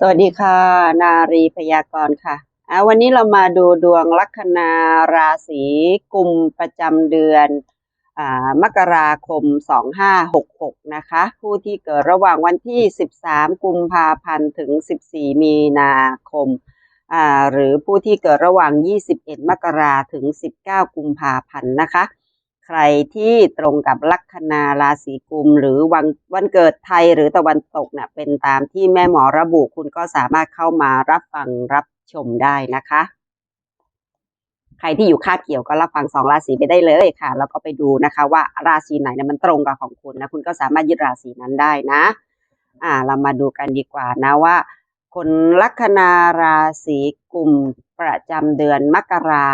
สวัสดีค่ะ นารีพยากรณ์ค่ะอาวันนี้เรามาดูดวงลัคนาราศีกุมประจำเดือนอมกราคม 2566 นะคะ ผู้ที่เกิดระหว่างวันที่ 13 กุมภาพันธ์ถึง 14 มีนาคม หรือผู้ที่เกิดระหว่าง 21 มกราถึง 19 กุมภาพันธ์นะคะ ใครที่ตรงกับลัคนาราศีกุม หรือวันวันเกิดไทยหรือตะวันตกเนี่ยเป็นตามที่แม่หมอระบุคุณก็สามารถเข้ามารับฟังรับชมได้นะคะ ใครที่อยู่คาเกี่ยวก็รับฟังสองราศีไปได้เลยค่ะ แล้วก็ไปดูนะคะว่าราศีไหนเนี่ยมันตรงกับของคุณนะคุณก็สามารถยึดราศีนั้นได้นะ อ่า เรามาดูกันดีกว่านะว่า คนลัคนาราศีกุม ประจำเดือนมกรา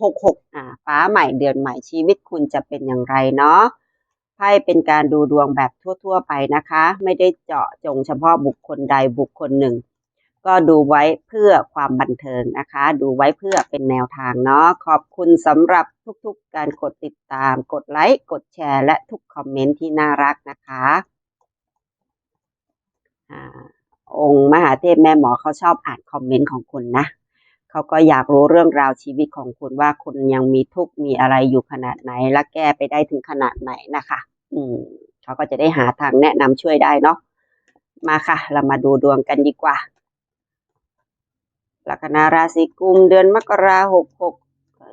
หกหกอ่าฟ้าใหม่เดือนใหม่ชีวิตคุณจะเป็นอย่างไรเนาะไพ่เป็นการดูดวงแบบทั่ว ๆ ไปนะคะ ไม่ได้เจาะจงเฉพาะบุคคลใดบุคคลหนึ่ง ก็ดูไว้เพื่อความบันเทิงนะคะ ดูไว้เพื่อเป็นแนวทางเนาะขอบคุณสำหรับทุกๆ การกดติดตาม กดไลค์กดแชร์และทุกคอมเมนต์ที่น่ารักนะคะอองค์มหาเทพแม่หมอเขาชอบอ่านคอมเมนต์ของคุณนะ เขาก็อยากรู้เรื่องราวชีวิตของคุณว่าคุณยังมีทุกข์มีอะไรอยู่ขนาดไหน และแก้ไปได้ถึงขนาดไหนนะคะ อืมเขาก็จะได้หาทางแนะนำช่วยได้เนาะมาค่ะ เรามาดูดวงกันดีกว่าลัคนาราศีกุมเดือนมกราหกหก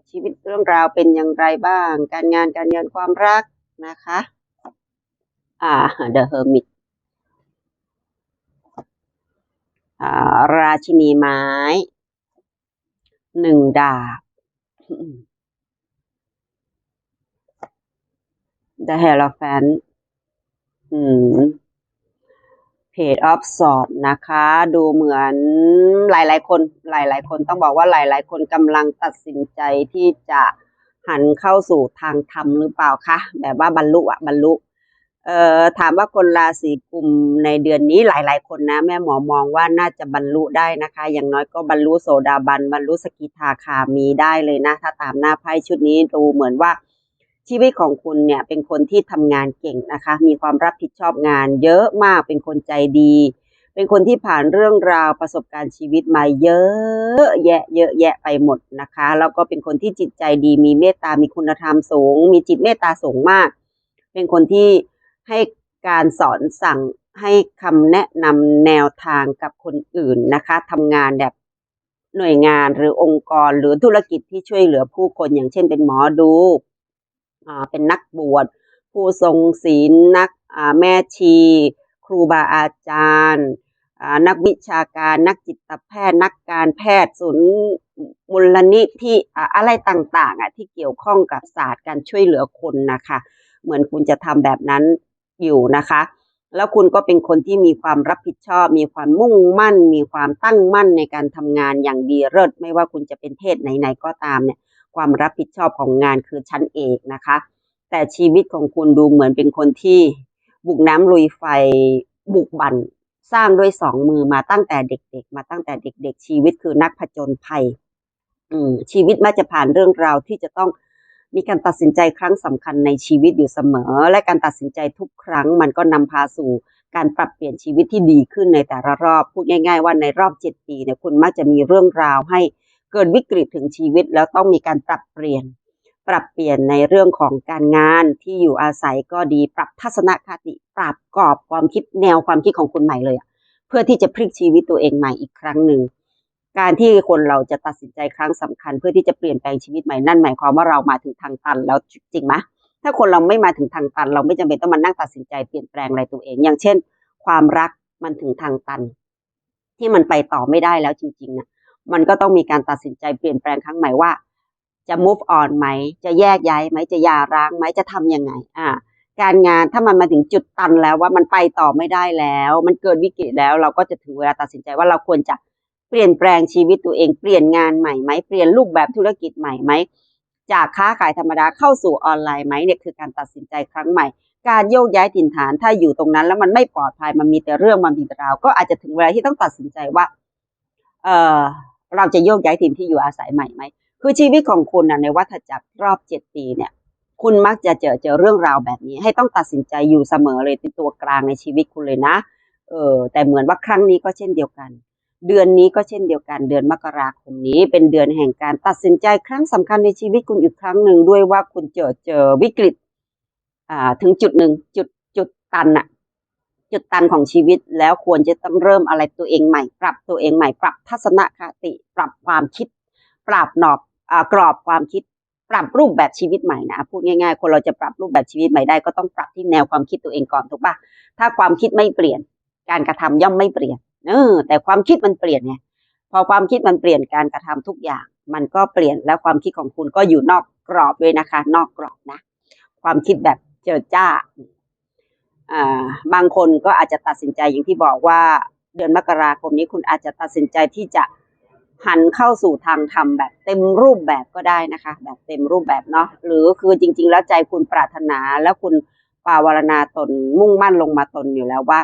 ชีวิตเรื่องราวเป็นอย่างไรบ้าง การงานการเงินความรักนะคะ อ่า The Hermit อ่าราชินีไม้ หนึ่งดาบ The Hierophant อืม Page of Sword นะคะ ดูเหมือนหลาย ๆ คน หลาย ๆ คนต้องบอกว่าหลาย ๆ คนกำลังตัดสินใจที่จะหันเข้าสู่ทางธรรมหรือเปล่าคะ แบบว่าบรรลุอะบรรลุ เอ่อถามว่าคนราศีกุมในเดือนนี้หลาย ๆ คนนะ แม่หมอมองว่าน่าจะบรรลุได้นะคะ อย่างน้อยก็บรรลุโสดาบัน บรรลุสกิทาคามีได้เลยนะ ถ้าตามหน้าไพ่ชุดนี้ดูเหมือนว่าชีวิตของคุณเนี่ยเป็นคนที่ทำงานเก่งนะคะ มีความรับผิดชอบงาน เยอะมากเป็นคนใจดี เป็นคนที่ผ่านเรื่องราวประสบการณ์ชีวิตมาเยอะแยะเยอะแยะไปหมดนะคะแล้วก็เป็นคนที่จิตใจดี มีเมตตามีคุณธรรมสูง มีจิตเมตตาสูงมาก เป็นคนที่ ให้การสอนสั่งให้คำแนะนำแนวทางกับคนอื่นนะคะทำงานแบบหน่วยงานหรือองค์กรหรือธุรกิจที่ช่วยเหลือผู้คนอย่างเช่นเป็นหมอดูอเป็นนักบวชผู้ทรงศีลนักแม่ชี ครูบาอาจารย์นักวิชาการนักจิตแพทย์ นักการแพทย์ศูนย์มูลนิธิอ่าอะไรต่างๆอะที่เกี่ยวข้องกับศาสตร์การช่วยเหลือคนนะคะ เหมือนคุณจะทำแบบนั้น อยู่นะคะ แล้วคุณก็เป็นคนที่มีความรับผิดชอบ มีความมุ่งมั่น มีความตั้งมั่นในการทำงานอย่างดีเลิศไม่ว่าคุณจะเป็นเพศไหนๆก็ตามเนี่ยความรับผิดชอบของงานคือชั้นเอกนะคะ แต่ชีวิตของคุณดูเหมือนเป็นคนที่บุกน้ำลุยไฟบุกบั่นสร้างด้วยสองมือมาตั้งแต่เด็ก ๆ มาตั้งแต่เด็ก ๆ ชีวิตคือนักผจญภัย อืมชีวิตมักจะผ่านเรื่องราวที่จะต้อง มีการตัดสินใจครั้งสำคัญในชีวิตอยู่เสมอ และการตัดสินใจทุกครั้งมันก็นำพาสู่การปรับเปลี่ยนชีวิตที่ดีขึ้นในแต่ละรอบ พูดง่าย ๆ ว่าในรอบเจ็ดปีเนี่ยคุณมักจะมีเรื่องราวให้เกิดวิกฤตถึงชีวิต แล้วต้องมีการปรับเปลี่ยน ปรับเปลี่ยนในเรื่องของการงานที่อยู่อาศัยก็ดี ปรับทัศนคติ ปรับกรอบความคิดแนวความคิดของคุณใหม่เลย เพื่อที่จะพลิกชีวิตตัวเองใหม่อีกครั้งหนึ่ง การที่คนเราจะตัดสินใจครั้งสำคัญ เพื่อที่จะเปลี่ยนแปลงชีวิตใหม่นั่นหมายความว่าเรามาถึงทางตันแล้วจริงไหมถ้าคนเราไม่มาถึงทางตัน เราไม่จำเป็นต้องมานั่งตัดสินใจเปลี่ยนแปลงอะไรตัวเอง อย่างเช่น ความรักมันถึงทางตัน ที่มันไปต่อไม่ได้แล้วจริงๆนะมันก็ต้องมีการตัดสินใจเปลี่ยนแปลงครั้งใหม่ว่า จะ move on ไหม จะแยกย้ายไหมจะหย่าร้างไหมจะทำยังไง อ่า การงานถ้ามันมาถึงจุดตันแล้วว่ามันไปต่อไม่ได้แล้ว มันเกิดวิกฤตแล้ว เราก็จะถึงเวลาตัดสินใจว่าเราควรจะ เปลี่ยนแปลงชีวิตตัวเองเปลี่ยนงานใหม่ไหมเปลี่ยนรูปแบบธุรกิจใหม่ไหมจากค้าขายธรรมดาเข้าสู่ออนไลน์ไหมเนี่ยคือการตัดสินใจครั้งใหม่ การโยกย้ายถิ่นฐานถ้าอยู่ตรงนั้น แล้วมันไม่ปลอดภัยมันมีแต่เรื่องมันมีแต่ราวก็อาจจะถึงเวลาที่ต้องตัดสินใจว่าเออเราจะโยกย้ายถิ่นที่อยู่อาศัยใหม่ไหมคือชีวิตของคุณนะในวัฏจักรรอบเจ็ดปีเนี่ย คุณมักจะเจอเจอเรื่องราวแบบนี้ ให้ต้องตัดสินใจอยู่เสมอเลยเป็นตัวกลางในชีวิตคุณเลยนะเออแต่เหมือนว่าครั้งนี้ก็เช่นเดียวกัน เดือนนี้ก็เช่นเดียวกันเดือนมกราคมนี้ เป็นเดือนแห่งการตัดสินใจครั้งสำคัญในชีวิตคุณอีกครั้งหนึ่งด้วยว่าคุณเจอเจอวิกฤตอ่าถึงจุดหนึ่งจุดจุดตันอะจุดตันของชีวิตแล้วควรจะต้องเริ่มอะไรตัวเองใหม่ ปรับตัวเองใหม่ปรับทัศนคติ ปรับความคิด ปรับหนอบอ่ากรอบความคิด ปรับรูปแบบชีวิตใหม่นะพูดง่ายๆ คนเราจะปรับรูปแบบชีวิตใหม่ได้ก็ต้องปรับที่แนวความคิดตัวเองก่อนถูกปะถ้าความคิดไม่เปลี่ยน การกระทำย่อมไม่เปลี่ยน เออแต่ความคิดมันเปลี่ยนไงพอความคิดมันเปลี่ยนการกระทำทุกอย่าง มันก็เปลี่ยนแล้วความคิดของคุณก็อยู่นอกกรอบด้วยนะคะ นอกกรอบนะ ความคิดแบบเจอจ้าอ่าบางคนก็อาจจะตัดสินใจอย่างที่บอกว่าเดือนมกราคมนี้คุณอาจจะตัดสินใจที่จะหันเข้าสู่ทางธรรมแบบเต็มรูปแบบก็ได้นะคะ แบบเต็มรูปแบบเนาะหรือคือจริง ๆ แล้วใจคุณปรารถนาแล้วคุณปาวารณาตนมุ่งมั่นลงมาตนอยู่แล้วว่า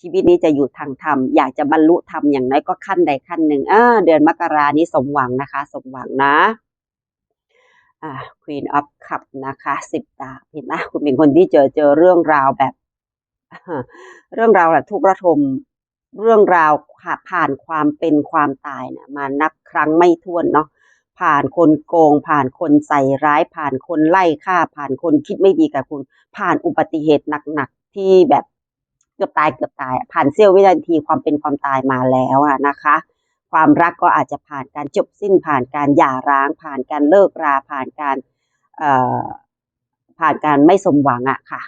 ชีวิตนี้จะอยู่ทางธรรม อยากจะบรรลุธรรมอย่างน้อยก็ขั้นใดขั้นหนึ่งอ่าเดือนมกรานี้สมหวังนะคะ สมหวังนะอ่า Queen of Cup นะคะสิบดาบเห็นไหมคุณเป็นคนที่เจอเจอเรื่องราวแบบ เรื่องราวแบบทุกระทมเรื่องราวผ่านความเป็นความตายเนี่ยมานับครั้งไม่ถ้วนเนาะผ่านคนโกง ผ่านคนใส่ร้าย ผ่านคนไล่ฆ่า ผ่านคนคิดไม่ดีกับคุณ ผ่านอุบัติเหตุหนักๆที่แบบ กือบตายเกือบตายผ่านเสี้ยววินาทีความเป็นความตายมาแล้วอะนะคะ ความรักก็อาจจะผ่านการจบสิ้นผ่านการหย่าร้าง ผ่านการเลิกราผ่านการผ่านการไม่สมหวังอะค่ะ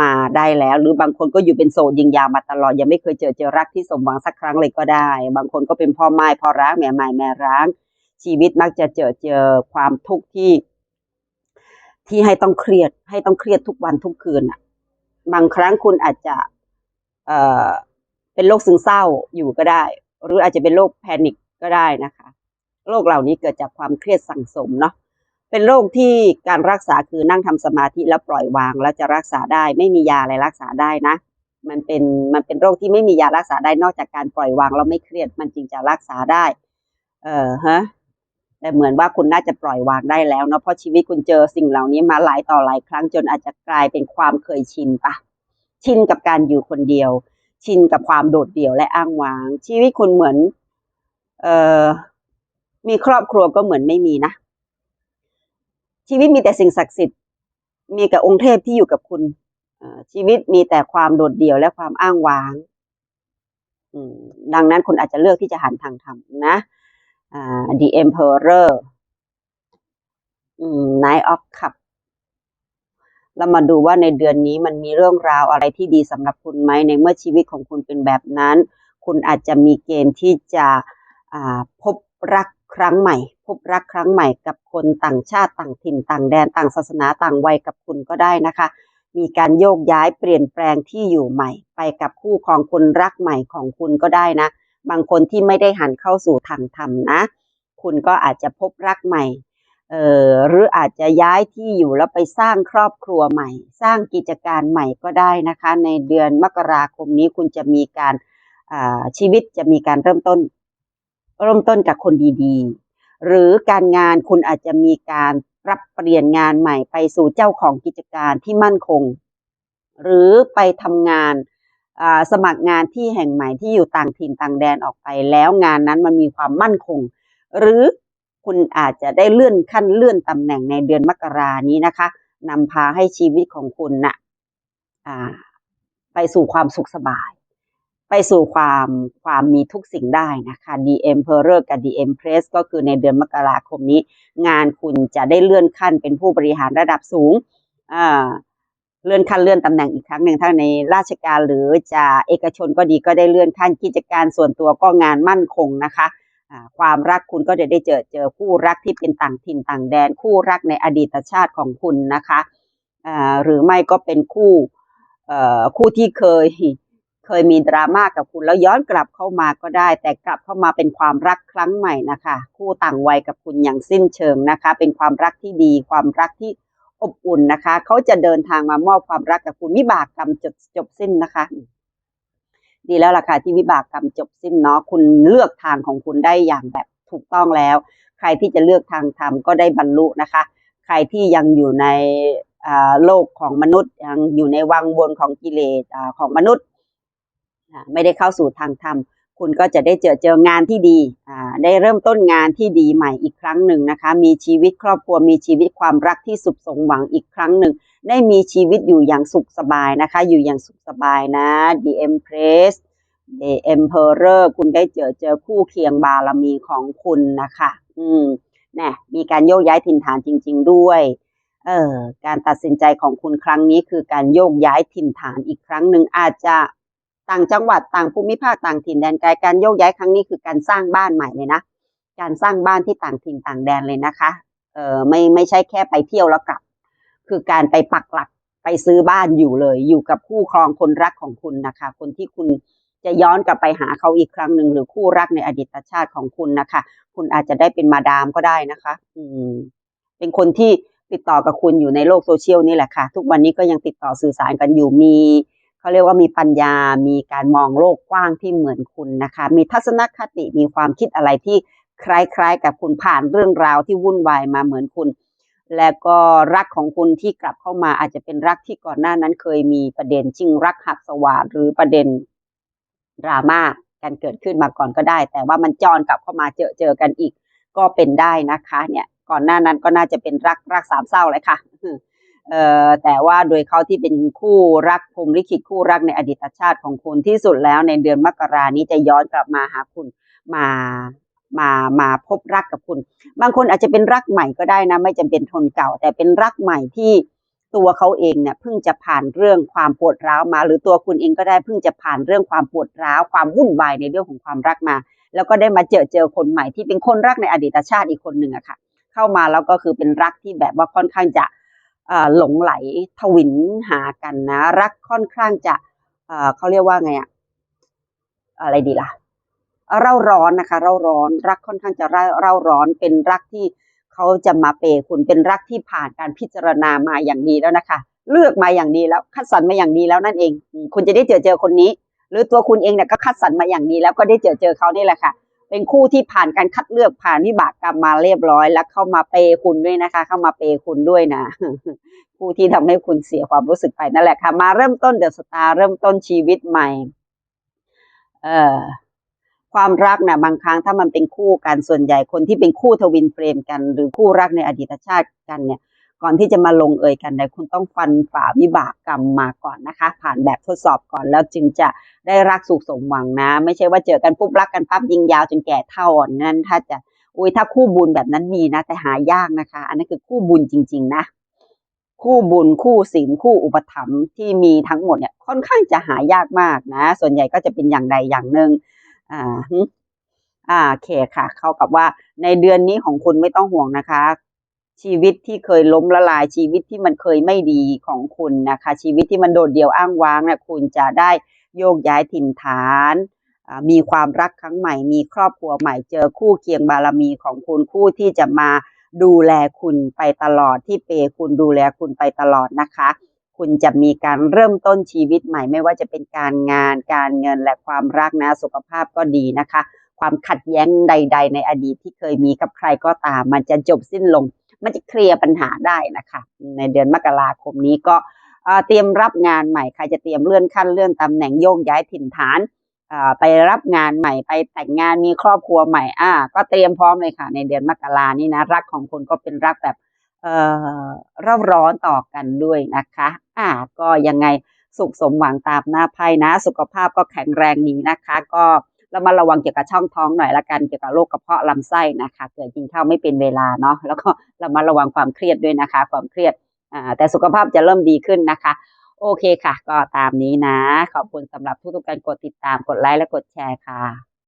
มาได้แล้ว หรือบางคนก็อยู่เป็นโสดยิงยาวมาตลอดยังไม่เคยเจอเจอรักที่สมหวังสักครั้งเลยก็ได้ บางคนก็เป็นพ่อไม้พ่อร้างแม่ไม้แม่ร้าง ชีวิตมักจะเจอเจอความทุกข์ที่ ที่ให้ต้องเครียดให้ต้องเครียดทุกวันทุกคืนอะบางครั้งคุณอาจจะ เอ่อเป็นโรคซึมเศร้าอยู่ก็ได้ หรืออาจจะเป็นโรคแพนิคก็ได้นะคะโรคเหล่านี้เกิดจากความเครียดสั่งสมเนาะเป็นโรคที่การรักษาคือนั่งทำสมาธิแล้วปล่อยวางแล้วจะรักษาได้ ไม่มียาอะไรรักษาได้นะ มันเป็นมันเป็นโรคที่ไม่มียารักษาได้นอกจากการปล่อยวางแล้วไม่เครียดมันจึงจะรักษาได้ เออฮะแต่เหมือนว่าคุณน่าจะปล่อยวางได้แล้วเนาะเพราะชีวิตคุณเจอสิ่งเหล่านี้มาหลายต่อหลายครั้งจนอาจจะกลายเป็นความเคยชินปะ ชินกับการอยู่คนเดียว ชินกับความโดดเดี่ยวและอ้างว้าง ชีวิตคุณเหมือน เอ่อมีครอบครัวก็เหมือนไม่มีนะ ชีวิตมีแต่สิ่งศักดิ์สิทธิ์ มีกับองค์เทพที่อยู่กับคุณชีวิตมีแต่ความโดดเดี่ยวและความอ้างว้างดังนั้นคุณอาจจะเลือกที่จะหันทางธรรมนะ The Emperor อืม Knight of Cup เรามาดูว่าในเดือนนี้มันมีเรื่องราวอะไรที่ดีสำหรับคุณไหมในเมื่อชีวิตของคุณเป็นแบบนั้น คุณอาจจะมีเกณฑ์ที่จะพบรักครั้งใหม่ พบรักครั้งใหม่กับคนต่างชาติต่างถิ่นต่างแดนต่างศาสนาต่างวัยกับคุณก็ได้นะคะ มีการโยกย้ายเปลี่ยนแปลงที่อยู่ใหม่ ไปกับคู่ของคนรักใหม่ของคุณก็ได้นะ บางคนที่ไม่ได้หันเข้าสู่ทางธรรมนะ คุณก็อาจจะพบรักใหม่ เอ่อหรืออาจจะย้ายที่อยู่แล้วไปสร้างครอบครัวใหม่ สร้างกิจการใหม่ก็ได้นะคะ ในเดือนมกราคมนี้คุณจะมีการชีวิตจะมีการเริ่มต้น เริ่มต้นกับคนดีๆ หรือการงานคุณอาจจะมีการปรับเปลี่ยนงานใหม่ไปสู่เจ้าของกิจการที่มั่นคง หรือไปทำงานสมัครงานที่แห่งใหม่ที่อยู่ต่างถิ่นต่างแดนออกไปแล้วงานนั้นมันมีความมั่นคง หรือ คุณอาจจะได้เลื่อนขั้นเลื่อนตำแหน่งในเดือนมกรานี้นะคะนำพาให้ชีวิตของคุณน่ะอ่าไปสู่ความสุขสบาย ไปสู่ความความมีทุกสิ่งได้นะคะ The Emperor กับ The Empress ก็คือในเดือนมกราคมนี้ งานคุณจะได้เลื่อนขั้นเป็นผู้บริหารระดับสูงเลื่อนขั้นเลื่อนตำแหน่งอีกครั้งหนึ่งทั้งในราชการหรือจะเอกชนก็ดีก็ได้เลื่อนขั้นกิจการส่วนตัวก็งานมั่นคงนะคะ ความรักคุณก็จะได้เจอเจอคู่รักที่เป็นต่างถิ่นต่างแดน คู่รักในอดีตชาติของคุณนะคะหรือไม่ก็เป็นคู่คู่ที่เคยเคยมีดราม่ากับคุณแล้วย้อนกลับเข้ามาก็ได้ แต่กลับเข้ามาเป็นความรักครั้งใหม่นะคะ คู่ต่างวัยกับคุณอย่างสิ้นเชิงนะคะ เป็นความรักที่ดี ความรักที่อบอุ่นนะคะ เขาจะเดินทางมามอบความรักกับคุณวิบากกรรมจบจบสิ้นนะคะ ดีแล้วล่ะค่ะที่วิบากกรรมจบสิ้นเนาะคุณเลือกทางของคุณได้อย่างแบบถูกต้องแล้ว ใครที่จะเลือกทางธรรมก็ได้บรรลุนะคะ ใครที่ยังอยู่ในโลกของมนุษย์ยังอยู่ในวังวนของกิเลสของมนุษย์ไม่ได้เข้าสู่ทางธรรม คุณก็จะได้เจอเจองานที่ดีได้เริ่มต้นงานที่ดีใหม่อีกครั้งหนึ่งนะคะ มีชีวิตครอบครัวมีชีวิตความรักที่สุขสมหวังอีกครั้งหนึ่ง ได้มีชีวิตอยู่อย่างสุขสบายนะคะ อยู่อย่างสุขสบายนะ The Empress The Emperor คุณได้เจอเจอคู่เคียงบารมีของคุณนะคะ อืมแน่มีการโยกย้ายถิ่นฐานจริง ๆ ด้วยเออการตัดสินใจของคุณครั้งนี้คือการโยกย้ายถิ่นฐานอีกครั้งหนึ่งอาจจะ ต่างจังหวัดต่างภูมิภาคต่างถิ่นแดนไกลการโยกย้ายครั้งนี้คือการสร้างบ้านใหม่เลยนะการสร้างบ้านที่ต่างถิ่นต่างแดนเลยนะคะเออไม่ไม่ใช่แค่ไปเที่ยวแล้วกลับ คือการไปปักหลักไปซื้อบ้านอยู่เลย อยู่กับคู่ครองคนรักของคุณนะคะ คนที่คุณจะย้อนกลับไปหาเขาอีกครั้งหนึ่งหรือคู่รักในอดีตชาติของคุณนะคะ คุณอาจจะได้เป็นมาดามก็ได้นะคะ อืม เป็นคนที่ติดต่อกับคุณอยู่ในโลกโซเชียลนี่แหละค่ะ ทุกวันนี้ก็ยังติดต่อสื่อสารกันอยู่มี เขาเรียกว่ามีปัญญา มีการมองโลกกว้างที่เหมือนคุณนะคะ มีทัศนคติ มีความคิดอะไรที่คล้ายๆ กับคุณผ่านเรื่องราวที่วุ่นวายมาเหมือนคุณ และก็รักของคุณที่กลับเข้ามาอาจจะเป็นรักที่ก่อนหน้านั้นเคยมีประเด็นชิงรักหักสวาทหรือประเด็นดราม่ากันเกิดขึ้นมาก่อนก็ได้ แต่ว่ามันจรกลับเข้ามาเจอเจอกันอีก ก็เป็นได้นะคะ เนี่ย ก่อนหน้านั้นก็น่าจะเป็นรักรักสามเศร้าเลยค่ะ แต่ว่าโดยเขาที่เป็นคู่รักพรหมลิขิตคู่รักในอดีตชาติของคุณที่สุดแล้วในเดือนมกรานี้จะย้อนกลับมาหาคุณมามามาพบรักกับคุณ บางคนอาจจะเป็นรักใหม่ก็ได้นะ ไม่จำเป็นทนเก่า แต่เป็นรักใหม่ที่ตัวเขาเองเนี่ยเพิ่งจะผ่านเรื่องความปวดร้าวมา หรือตัวคุณเองก็ได้เพิ่งจะผ่านเรื่องความปวดร้าวความวุ่นวายในเรื่องของความรักมา แล้วก็ได้มาเจอเจอคนใหม่ที่เป็นคนรักในอดีตชาติอีกคนหนึ่งอะค่ะ เข้ามาแล้วก็คือเป็นรักที่แบบว่าค่อนข้างจะ หลงไหลทวินหากันนะ รักค่อนข้างจะเขาเรียกว่าไงอะอะไรดีล่ะ เร่าร้อนนะคะ เร่าร้อน รักค่อนข้างจะเร่าเร่าร้อนเป็นรักที่เขาจะมาเปคุณเป็นรักที่ผ่านการพิจารณามาอย่างดีแล้วนะคะ เลือกมาอย่างดีแล้ว คัดสรรมาอย่างดีแล้วนั่นเอง คุณจะได้เจอเจอคนนี้ หรือตัวคุณเองเนี่ยก็คัดสรรมาอย่างดีแล้วก็ได้เจอเจอเขานี่แหละค่ะ เป็นคู่ที่ผ่านการคัดเลือกผ่านวิบากกรรมมาเรียบร้อย แล้วเข้ามาเปย์คุณด้วยนะคะ เข้ามาเปย์คุณด้วยนะผู้ที่ทำให้คุณเสียความรู้สึกไปนั่นแหละค่ะ มาเริ่มต้นเดอะสตาร์เริ่มต้นชีวิตใหม่ เอ่อความรักนะบางครั้งถ้ามันเป็นคู่กันส่วนใหญ่คนที่เป็นคู่ทวินเฟรมกัน หรือคู่รักในอดีตชาติกันเนี่ย ก่อนที่จะมาลงเอยกันเนี่ยคุณต้องฟันฝ่าวิบากกรรมมาก่อนนะคะ ผ่านแบบทดสอบก่อนแล้วจึงจะได้รักสุขสมหวังนะ ไม่ใช่ว่าเจอกันปุ๊บรักกันปั๊บยิงยาวจนแก่เท่าอ่อนนั้นถ้าจะอุ้ยถ้าคู่บุญแบบนั้นมีนะ แต่หายากนะคะ อันนั้นคือคู่บุญจริง ๆ นะ คู่บุญคู่ศีลคู่อุปถัมภ์ที่มีทั้งหมดเนี่ยค่อนข้างจะหายากมากนะ ส่วนใหญ่ก็จะเป็นอย่างใดอย่างหนึ่งอ่าอ่าโอเคค่ะ เข้ากับว่าในเดือนนี้ของคุณไม่ต้องห่วงนะคะ ชีวิตที่เคยล้มละลายชีวิตที่มันเคยไม่ดีของคุณนะคะ ชีวิตที่มันโดดเดี่ยวอ้างว้างเนี่ยคุณจะได้โยกย้ายถิ่นฐาน มีความรักครั้งใหม่ มีครอบครัวใหม่เจอคู่เคียงบารมีของคุณคู่ที่จะมาดูแลคุณไปตลอดที่เปย์คุณดูแลคุณไปตลอดนะคะ คุณจะมีการเริ่มต้นชีวิตใหม่ไม่ว่าจะเป็นการงานการเงินและความรักนะสุขภาพก็ดีนะคะ ความขัดแย้งใด ๆ ในอดีตที่เคยมีกับใครก็ตาม มันจะจบสิ้นลง มันจะเคลียร์ปัญหาได้นะคะ ในเดือนมกราคมนี้ก็เตรียมรับงานใหม่ใครจะเตรียมเลื่อนขั้นเลื่อนตำแหน่งโยกย้ายถิ่นฐานไปรับงานใหม่ไปแต่งงานมีครอบครัวใหม่อ่าก็เตรียมพร้อมเลยค่ะ ในเดือนมกรานี้นะ รักของคุณก็เป็นรักแบบเอ่อร่าร้อนต่อกันด้วยนะคะ อ่าก็ยังไงสุขสมหวังตามหน้าไพ่นะ สุขภาพก็แข็งแรงดีนะคะ ก็ เรามาระวังเกี่ยวกับช่องท้องหน่อยละกันเกี่ยวกับโรคกระเพาะลำไส้นะคะเกิดกินข้าวไม่เป็นเวลาเนาะแล้วก็เรามาระวังความเครียดด้วยนะคะ ความเครียดอ่าแต่สุขภาพจะเริ่มดีขึ้นนะคะ โอเคค่ะ ก็ตามนี้นะ ขอบคุณสำหรับทุกๆการกดติดตามกดไลค์และกดแชร์ค่ะ